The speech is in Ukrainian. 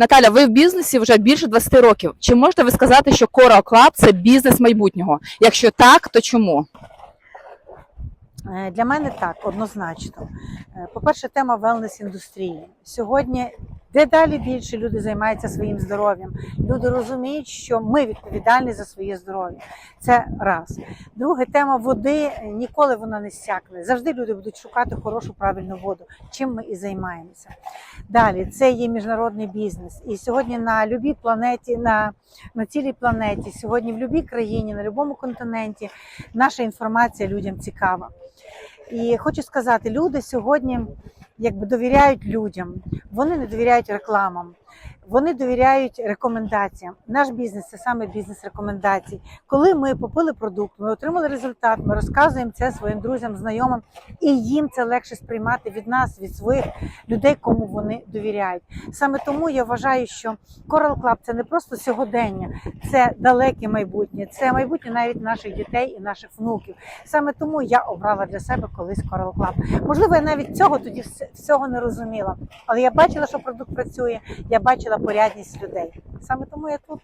Наталя, ви в бізнесі вже більше 20 років. Чи можете ви сказати, що Coral Club – це бізнес майбутнього? Якщо так, то чому? Е, Для мене так, однозначно. Е, По-перше, тема велнес індустрії. Сьогодні дедалі більше люди займаються своїм здоров'ям. Люди розуміють, що ми відповідальні за своє здоров'я. Це раз. Друге, тема води е, ніколи вона не сякне. Завжди люди будуть шукати хорошу правильну воду, чим ми і займаємося. Далі це є міжнародний бізнес. І сьогодні на любій планеті, на, на цілій планеті, сьогодні в будь-якій країні, на будь-якому континенті наша інформація людям цікава. І хочу сказати, люди сьогодні якби довіряють людям, вони не довіряють рекламам, вони довіряють рекомендаціям. Наш бізнес це саме бізнес рекомендацій. Коли ми попили продукт, ми отримали результат, ми розказуємо це своїм друзям, знайомим, і їм це легше сприймати від нас, від своїх людей, кому вони довіряють. Саме тому я вважаю, що Coral Club – це не просто сьогодення, це далеке майбутнє, це майбутнє навіть наших дітей і наших внуків. Саме тому я обрала для себе колись Coral Club. Можливо, я навіть цього тоді всього не розуміла, але я бачила, що продукт працює, я бачила порядність людей. Саме тому я тут.